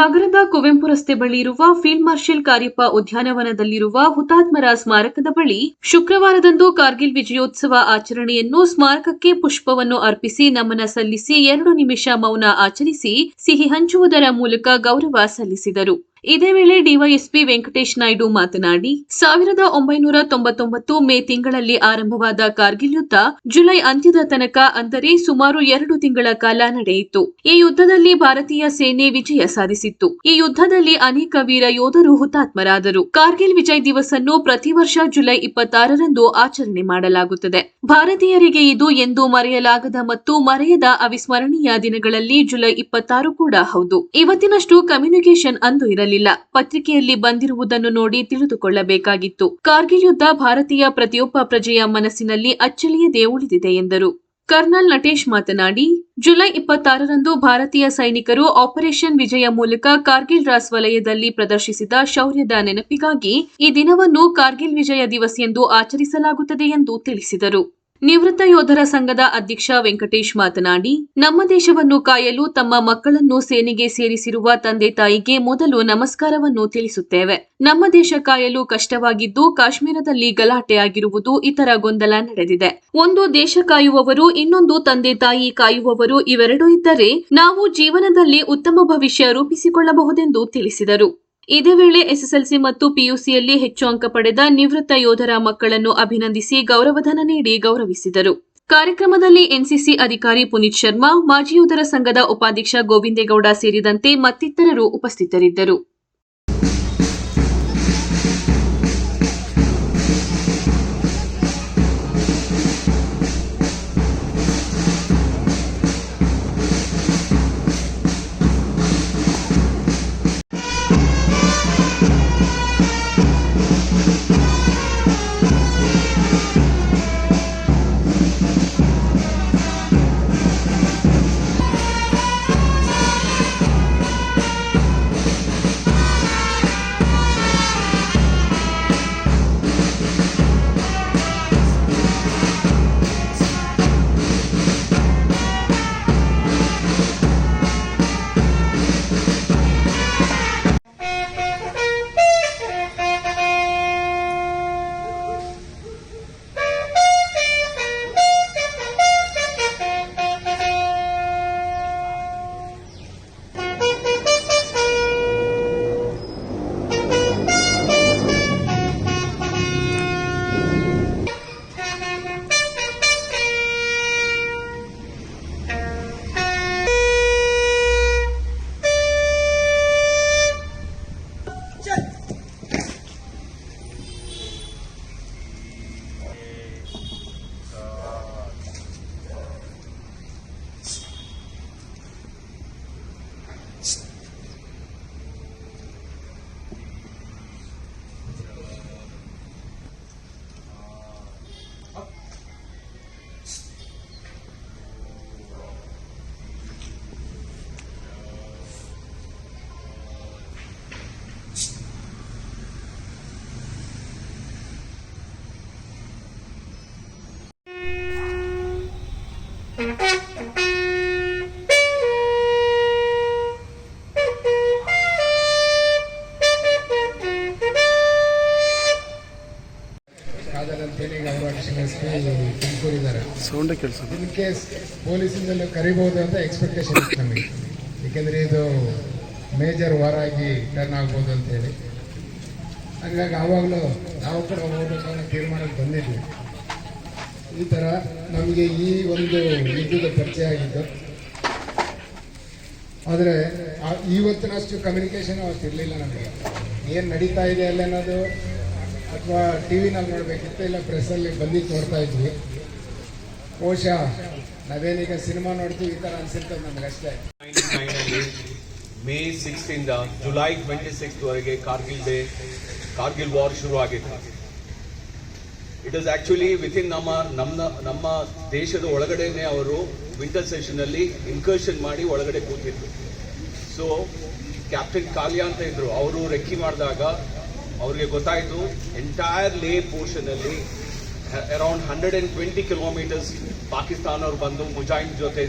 ನಗರದ ಕುವೆಂಪು ರಸ್ತೆ ಬಳಿ ಇರುವ ಫೀಲ್ಡ್ ಮಾರ್ಷಲ್ ಕಾರ್ಯಪ್ಪ ಉದ್ಯಾನವನದಲ್ಲಿರುವ ಹುತಾತ್ಮರ ಸ್ಮಾರಕದ ಬಳಿ ಶುಕ್ರವಾರದಂದು ಕಾರ್ಗಿಲ್ ವಿಜಯೋತ್ಸವ ಆಚರಣೆಯನ್ನು ಸ್ಮಾರಕಕ್ಕೆ ಪುಷ್ಪವನ್ನು ಅರ್ಪಿಸಿ ನಮನ ಸಲ್ಲಿಸಿ ಎರಡು ನಿಮಿಷ ಮೌನ ಆಚರಿಸಿ ಸಿಹಿ ಹಂಚುವುದರ ಮೂಲಕ ಗೌರವ ಸಲ್ಲಿಸಿದರು. ಇದೇ ವೇಳೆ ಡಿವೈಎಸ್ಪಿ ವೆಂಕಟೇಶ್ ನಾಯ್ಡು ಮಾತನಾಡಿ, ಸಾವಿರದ ಒಂಬೈನೂರ ತೊಂಬತ್ತೊಂಬತ್ತು ಮೇ ತಿಂಗಳಲ್ಲಿ ಆರಂಭವಾದ ಕಾರ್ಗಿಲ್ ಯುದ್ಧ ಜುಲೈ ಅಂತ್ಯದ ತನಕ ಅಂದರೆ ಸುಮಾರು ಎರಡು ತಿಂಗಳ ಕಾಲ ನಡೆಯಿತು. ಈ ಯುದ್ಧದಲ್ಲಿ ಭಾರತೀಯ ಸೇನೆ ವಿಜಯ ಸಾಧಿಸಿತ್ತು. ಈ ಯುದ್ಧದಲ್ಲಿ ಅನೇಕ ವೀರ ಯೋಧರು ಹುತಾತ್ಮರಾದರು. ಕಾರ್ಗಿಲ್ ವಿಜಯ್ ದಿವಸ್ ಅನ್ನು ಪ್ರತಿ ವರ್ಷ ಜುಲೈ ಇಪ್ಪತ್ತಾರರಂದು ಆಚರಣೆ ಮಾಡಲಾಗುತ್ತದೆ. ಭಾರತೀಯರಿಗೆ ಇದು ಎಂದು ಮರೆಯಲಾಗದ ಮತ್ತು ಮರೆಯದ ಅವಿಸ್ಮರಣೀಯ ದಿನಗಳಲ್ಲಿ ಜುಲೈ ಇಪ್ಪತ್ತಾರು ಕೂಡ ಹೌದು. ಇವತ್ತಿನಷ್ಟು ಕಮ್ಯುನಿಕೇಶನ್ ಅಂದು ಇರಲಿಲ್ಲ. ಪತ್ರಿಕೆಯಲ್ಲಿ ಬಂದಿರುವುದನ್ನು ನೋಡಿ ತಿಳಿದುಕೊಳ್ಳಬೇಕಾಗಿತ್ತು. ಕಾರ್ಗಿಲ್ ಯುದ್ಧ ಭಾರತೀಯ ಪ್ರತಿಯೊಬ್ಬ ಪ್ರಜೆಯ ಮನಸ್ಸಿನಲ್ಲಿ ಅಚ್ಚಳಿಯದೆ ಉಳಿದಿದೆ ಎಂದರು. ಕರ್ನಲ್ ನಟೇಶ್ ಮಾತನಾಡಿ, ಜುಲೈ ಇಪ್ಪತ್ತಾರರಂದು ಭಾರತೀಯ ಸೈನಿಕರು ಆಪರೇಷನ್ ವಿಜಯ ಮೂಲಕ ಕಾರ್ಗಿಲ್ ರಾಸ್ ವಲಯದಲ್ಲಿ ಪ್ರದರ್ಶಿಸಿದ ಶೌರ್ಯದ ನೆನಪಿಗಾಗಿ ಈ ದಿನವನ್ನು ಕಾರ್ಗಿಲ್ ವಿಜಯ ದಿವಸ್ ಎಂದು ಆಚರಿಸಲಾಗುತ್ತದೆ ಎಂದು ತಿಳಿಸಿದರು. ನಿವೃತ್ತ ಯೋಧರ ಸಂಘದ ಅಧ್ಯಕ್ಷ ವೆಂಕಟೇಶ್ ಮಾತನಾಡಿ, ನಮ್ಮ ದೇಶವನ್ನು ಕಾಯಲು ತಮ್ಮ ಮಕ್ಕಳನ್ನು ಸೇನೆಗೆ ಸೇರಿಸಿರುವ ತಂದೆ ತಾಯಿಗೆ ಮೊದಲು ನಮಸ್ಕಾರವನ್ನು ತಿಳಿಸುತ್ತೇವೆ. ನಮ್ಮ ದೇಶ ಕಾಯಲು ಕಷ್ಟವಾಗಿದ್ದು, ಕಾಶ್ಮೀರದಲ್ಲಿ ಗಲಾಟೆಯಾಗಿರುವುದು ಇತರ ಗೊಂದಲ ನಡೆದಿದೆ. ಒಂದು ದೇಶ ಕಾಯುವವರು, ಇನ್ನೊಂದು ತಂದೆ ತಾಯಿ ಕಾಯುವವರು ಇವೆರಡೂ ಇದ್ದರೆ, ನಾವು ಜೀವನದಲ್ಲಿ ಉತ್ತಮ ಭವಿಷ್ಯ ರೂಪಿಸಿಕೊಳ್ಳಬಹುದೆಂದು ತಿಳಿಸಿದರು. ಇದೇ ವೇಳೆ ಎಸ್ಎಸ್ಎಲ್ಸಿ ಮತ್ತು ಪಿಯುಸಿಯಲ್ಲಿ ಹೆಚ್ಚು ಅಂಕ ಪಡೆದ ನಿವೃತ್ತ ಯೋಧರ ಮಕ್ಕಳನ್ನು ಅಭಿನಂದಿಸಿ ಗೌರವಧನ ನೀಡಿ ಗೌರವಿಸಿದರು. ಕಾರ್ಯಕ್ರಮದಲ್ಲಿ ಎನ್ಸಿಸಿ ಅಧಿಕಾರಿ ಪುನೀತ್ ಶರ್ಮಾ, ಮಾಜಿ ಯೋಧರ ಸಂಘದ ಉಪಾಧ್ಯಕ್ಷ ಗೋವಿಂದೇಗೌಡ ಸೇರಿದಂತೆ ಮತ್ತಿತರರು ಉಪಸ್ಥಿತರಿದ್ದರು. ಎಸ್ ಪಿ ತುಮಕೂರಿದ್ದಾರೆ ಸೌಂಡೇ ಕೆಲಸ ಇನ್ ಕೇಸ್ ಪೊಲೀಸಿಂದಲೂ ಕರಿಬಹುದು ಅಂತ ಎಕ್ಸ್ಪೆಕ್ಟೇಷನ್ ಇತ್ತು ನಮಗೆ. ಏಕೆಂದರೆ ಇದು ಮೇಜರ್ ವಾರ್ ಆಗಿ ಟರ್ನ್ ಆಗ್ಬೋದು ಅಂತೇಳಿ ಹಾಗಾಗಿ ಆವಾಗಲೂ ನಾವು ಕೂಡ ಹೋಗ್ಬೇಕು ಅನ್ನೋ ತೀರ್ಮಾನಕ್ಕೆ ಬಂದಿದ್ವಿ. ಈ ಥರ ನಮಗೆ ಈ ಒಂದು ಯುದ್ಧದ ಪರಿಚಯ ಆಗಿದ್ದು. ಆದರೆ ಇವತ್ತಿನಷ್ಟು ಕಮ್ಯುನಿಕೇಷನ್ ಅಷ್ಟು ಇರಲಿಲ್ಲ ನಮಗೆ. ಏನು ನಡೀತಾ ಇದೆ ಅಲ್ಲ ಅನ್ನೋದು ಅಥವಾ ಟಿ ವಿನಲ್ಲಿ ನೋಡಬೇಕಿತ್ತು, ಇಲ್ಲ ಪ್ರೆಸ್ಸಲ್ಲಿ ಬಂದು ನೋಡ್ತಾ ಇದ್ವಿ. ಬಹುಶಃ ನಾವೇನೀಗ ಸಿನಿಮಾ ನೋಡ್ತೀವಿ, ಈ ಥರ ನಮ್ಗೆ ಅಷ್ಟೇ. 99 ಅಲ್ಲಿ ಮೇ ಸಿಕ್ಸ್ ಇಂದ ಜುಲೈ ಟ್ವೆಂಟಿ ಸಿಕ್ಸ್ ವರೆಗೆ ಕಾರ್ಗಿಲ್ ಡೇ, ಕಾರ್ಗಿಲ್ ವಾರ್ ಶುರು ಆಗಿತ್ತು ಇಟ್ ಇಸ್ ಆಕ್ಚುಲಿ ವಿತಿನ್ ನಮ್ಮ ನಮ್ಮ ನಮ್ಮ ದೇಶದ ಒಳಗಡೆನೆ ಅವರು ವಿಂಟರ್ ಸೆಷನ್ ಅಲ್ಲಿ ಇನ್ಕರ್ಷನ್ ಮಾಡಿ ಒಳಗಡೆ ಕೂತಿದ್ರು. ಸೊ ಕ್ಯಾಪ್ಟನ್ ಕಾಲಿಯಾ ಅಂತ ಇದ್ರು, ಅವರು ರೆಕ್ಕಿ ಮಾಡಿದಾಗ ಅವ್ರಿಗೆ ಗೊತ್ತಾಯ್ತು ಎಂಟೈರ್ ಲೇ ಪೋರ್ಷನ್ ಅಲ್ಲಿ around hundred and twenty kilometres Pakistan ಅವ್ರು ಬಂದು ಮುಜಾಯಿನ್ ಜೊತೆ